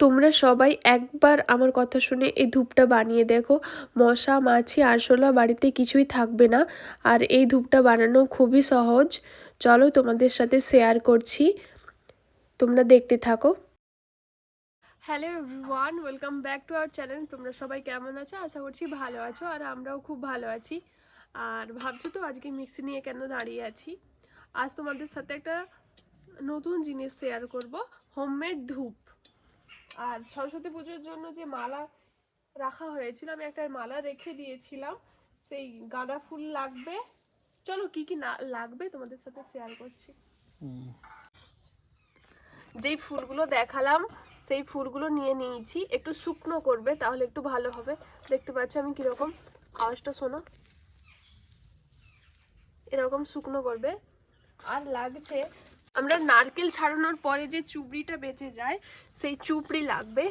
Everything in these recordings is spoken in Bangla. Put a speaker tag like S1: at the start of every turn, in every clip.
S1: তোমরা সবাই একবার আমার কথা শুনে এই ধূপটা বানিয়ে দেখো। মশা, মাছি, আরশোলা বাড়িতে কিছুই থাকবে না। আর এই ধূপটা বানানো খুবই সহজ। চলো তোমাদের সাথে শেয়ার করছি। তোমরা দেখতে থাকো। Hello everyone welcome back to our channel তোমরা সবাই কেমন আছো? আশা করছি ভালো আছো আর আমরাও খুব ভালো আছি। আর ভাবছ তো আজকে মিক্সি নিয়ে কেন দাঁড়িয়ে আছি? আজ তোমাদের সাথে একটা নতুন জিনিস শেয়ার করব। হোমমেড ধূপ। আর সরস্বতী পুজোর জন্য যে মালা রাখা হয়েছিল, আমি একটা মালা রেখে দিয়েছিলাম। সেই গাঁদা ফুল লাগবে। চলো, কি কি না লাগবে তোমাদের সাথে শেয়ার করছি। যেই ফুলগুলো দেখালাম, সেই ফুলগুলো নিয়ে নিয়েছি। একটু শুকনো করবে, তাহলে একটু ভালো হবে। দেখতে পাচ্ছ আমি কীরকম। আওয়াজটা শোনো। এরকম শুকনো করবে। আর লাগছে আমরা নারকেল ছাড়ানোর পরে যে চুবড়িটা বেঁচে যায় সেই চুবড়ি লাগবে।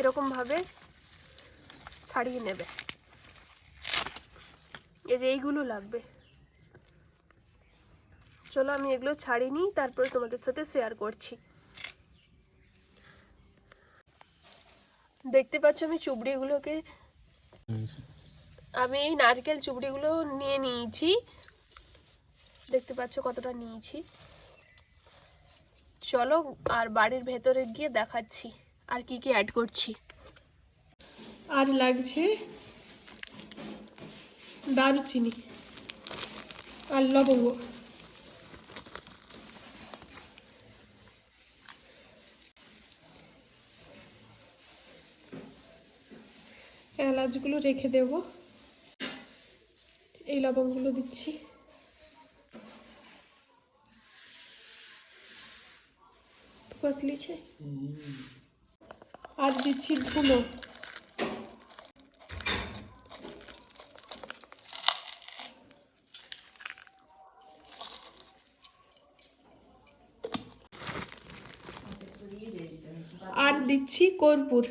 S1: এরকমভাবে ছাড়িয়ে নেবে। এই যে এইগুলো লাগবে। চলো আমি এগুলো ছাড়িয়ে নিই তারপরে তোমাদের সাথে শেয়ার করছি। দেখতে পাচ্ছ আমি চুবড়িগুলোকে আমি এই নারকেল চুবড়িগুলো নিয়ে নিয়েছি। দেখতে পাচ্ছ কতটা নিয়েছি। চলো আর বাড়ির ভেতরে গিয়ে দেখাচ্ছি আর কি কি অ্যাড করছি। আর লাগছে দারুচিনি আর লবঙ্গ। এলাচগুলো রেখে দেব। এই লবঙ্গগুলো দিচ্ছি। কসলি છે আর দিচ্ছি ধুলো। আর দিচ্ছি কর্পূর।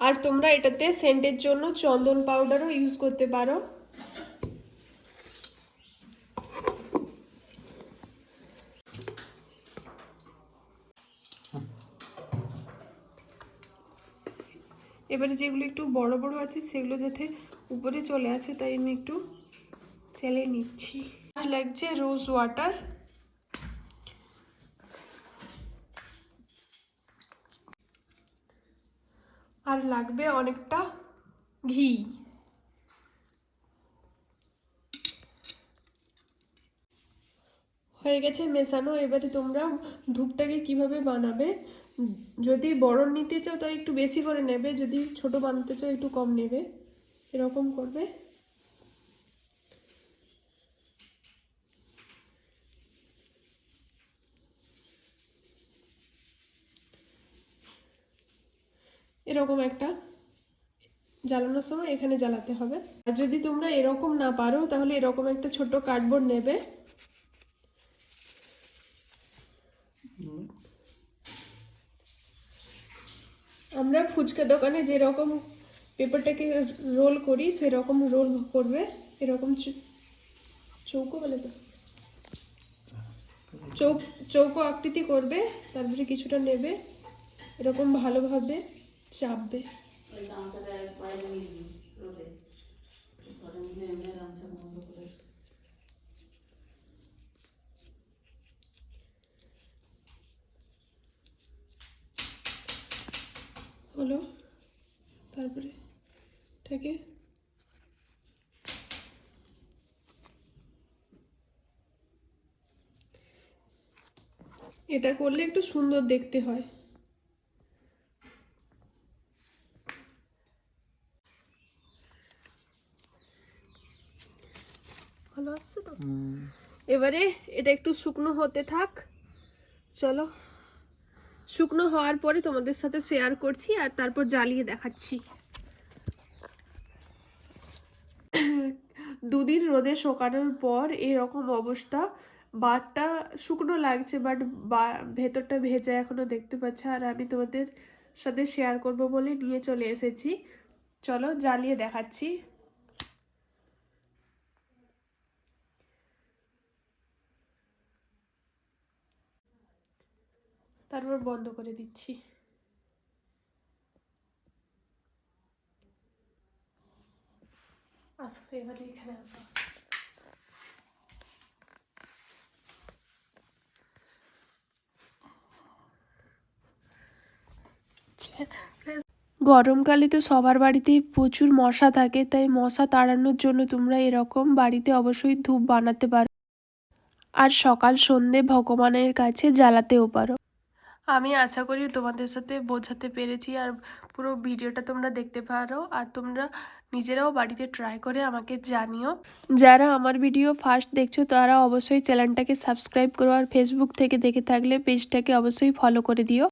S1: আর তোমরা এটাতে সেন্টের জন্য চন্দন পাউডারও ইউজ করতে পারো। এবারে যেগুলো একটু বড় বড় আছে, সেগুলো যাতে উপরে চলে আসে, তাই আমি একটু চেলে নিচ্ছি। আর লাগছে রোজ ওয়াটার। আর লাগবে অনেকটা ঘি। হয়ে গেছে মেশানো। এবারে তোমরা ধূপটাকে কীভাবে বানাবে যদি বড় নিতে চাও, তাই একটু বেশি করে নেবে। যদি ছোট বানাতে চাও, একটু কম নেবে। এরকম করবে। এরকম একটা জ্বালানোর সময় এখানে জ্বালাতে হবে। আর যদি তোমরা এরকম না পারো, তাহলে এরকম একটা ছোট কার্ডবোর্ড নেবে। আমরা ফুচকা দোকানে যেরকম পেপারটাকে রোল করি, সেরকম রোল করবে। এরকম চৌকো বলে তো। চৌক, চৌকো আকৃতি করবে, তারপরে কিছুটা নেবে, এরকম ভালোভাবে চাপবে। হলো তারপরে এটাকে এটা করলে একটু সুন্দর দেখতে হয়। ভালো আসছে তো? এবারে এটা একটু শুকনো হতে থাক। চলো। শুকনো হওয়ার পরে তোমাদের সাথে শেয়ার করছি আর তারপর জ্বালিয়ে দেখাচ্ছি। দুদিন রোদে শোকানোর পর এরকম অবস্থা। বাদটা শুকনো লাগছে বাট বা, ভেতরটা ভেজা এখনও দেখতে পাচ্ছ। আর আমি তোমাদের সাথে শেয়ার করব বলে নিয়ে চলে এসেছি। চলো জ্বালিয়ে দেখাচ্ছি। তারপর বন্ধ করে দিচ্ছি। আসো। গরমকালে তো সবার বাড়িতেই প্রচুর মশা থাকে, তাই মশা তাড়ানোর জন্য তোমরা এরকম বাড়িতে অবশ্যই ধূপ বানাতে পারো। আর সকাল সন্ধে ভগবানের কাছে জ্বালাতেও পারো। আমি আশা করি তোমাদের সাথে বোঝাতে পেরেছি আর পুরো ভিডিওটা তোমরা দেখতে পারো। আর তোমরা নিজেরাও বাড়িতে ট্রাই করে আমাকে জানিও। যারা আমার ভিডিও ফার্স্ট দেখছ, তারা অবশ্যই চ্যানেলটাকে সাবস্ক্রাইব করো আর ফেসবুক থেকে দেখে থাকলে পেজটাকে অবশ্যই ফলো করে দিও।